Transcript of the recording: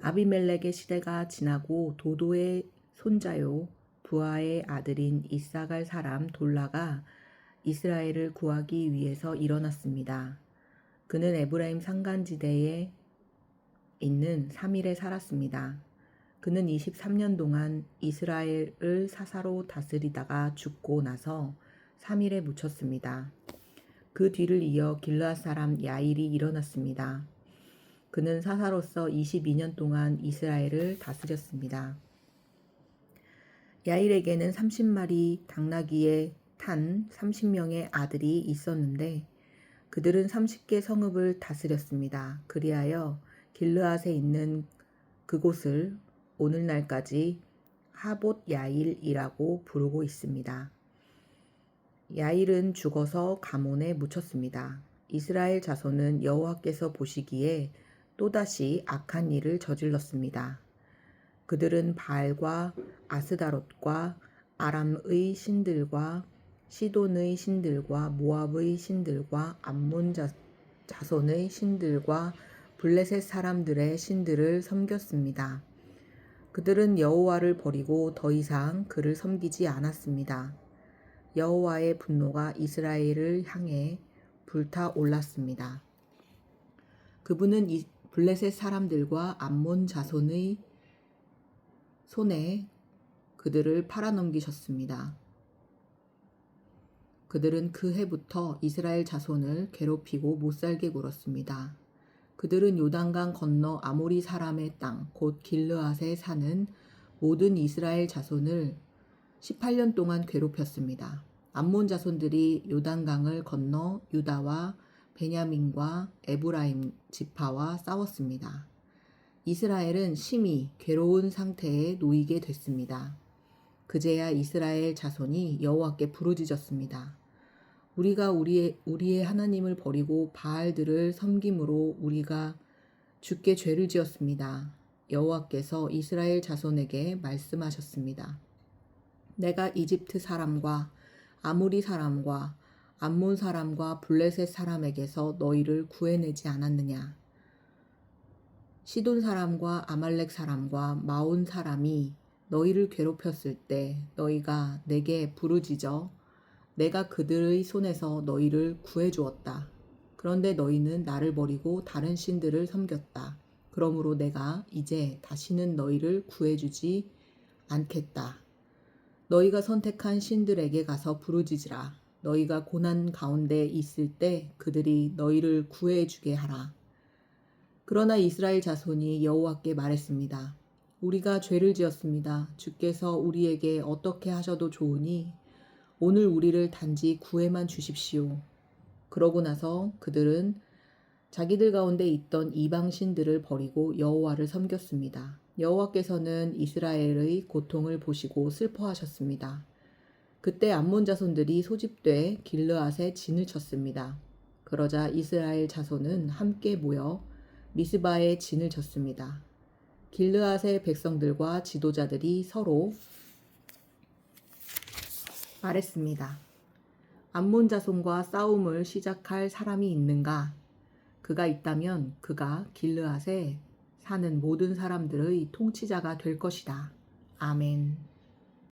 아비멜렉의 시대가 지나고 도도의 손자요 부하의 아들인 이사갈 사람 돌라가 이스라엘을 구하기 위해서 일어났습니다. 그는 에브라임 산간지대에 있는 3일에 살았습니다. 그는 23년 동안 이스라엘을 사사로 다스리다가 죽고 나서 3일에 묻혔습니다. 그 뒤를 이어 길르앗 사람 야일이 일어났습니다. 그는 사사로서 22년 동안 이스라엘을 다스렸습니다. 야일에게는 30마리 당나귀에 탄 30명의 아들이 있었는데 그들은 30개 성읍을 다스렸습니다. 그리하여 길르앗에 있는 그곳을 오늘날까지 하봇 야일이라고 부르고 있습니다. 야일은 죽어서 가몬에 묻혔습니다. 이스라엘 자손은 여호와께서 보시기에 또다시 악한 일을 저질렀습니다. 그들은 바알과 아스다롯과 아람의 신들과 시돈의 신들과 모압의 신들과 암몬 자, 자손의 신들과 블레셋 사람들의 신들을 섬겼습니다. 그들은 여호와를 버리고 더 이상 그를 섬기지 않았습니다. 여호와의 분노가 이스라엘을 향해 불타 올랐습니다. 그분은 이 블레셋 사람들과 암몬 자손의 손에 그들을 팔아넘기셨습니다. 그들은 그 해부터 이스라엘 자손을 괴롭히고 못살게 굴었습니다. 그들은 요단강 건너 아모리 사람의 땅, 곧 길르앗에 사는 모든 이스라엘 자손을 18년 동안 괴롭혔습니다. 암몬 자손들이 요단강을 건너 유다와 베냐민과 에브라임 지파와 싸웠습니다. 이스라엘은 심히 괴로운 상태에 놓이게 됐습니다. 그제야 이스라엘 자손이 여호와께 부르짖었습니다. 우리가 우리의 우리의 하나님을 버리고 바알들을 섬김으로 우리가 주께 죄를 지었습니다. 여호와께서 이스라엘 자손에게 말씀하셨습니다. 내가 이집트 사람과 아모리 사람과 암몬 사람과 블레셋 사람에게서 너희를 구해내지 않았느냐? 시돈 사람과 아말렉 사람과 마온 사람이 너희를 괴롭혔을 때 너희가 내게 부르짖어 내가 그들의 손에서 너희를 구해 주었다. 그런데 너희는 나를 버리고 다른 신들을 섬겼다. 그러므로 내가 이제 다시는 너희를 구해 주지 않겠다. 너희가 선택한 신들에게 가서 부르짖으라. 너희가 고난 가운데 있을 때 그들이 너희를 구해 주게 하라. 그러나 이스라엘 자손이 여호와께 말했습니다. 우리가 죄를 지었습니다. 주께서 우리에게 어떻게 하셔도 좋으니 오늘 우리를 단지 구해만 주십시오. 그러고 나서 그들은 자기들 가운데 있던 이방 신들을 버리고 여호와를 섬겼습니다. 여호와께서는 이스라엘의 고통을 보시고 슬퍼하셨습니다. 그때 암몬 자손들이 소집돼 길르앗에 진을 쳤습니다. 그러자 이스라엘 자손은 함께 모여 미스바에 진을 쳤습니다. 길르앗의 백성들과 지도자들이 서로 말했습니다. 암몬 자손과 싸움을 시작할 사람이 있는가? 그가 있다면 그가 길르앗에 사는 모든 사람들의 통치자가 될 것이다. 아멘.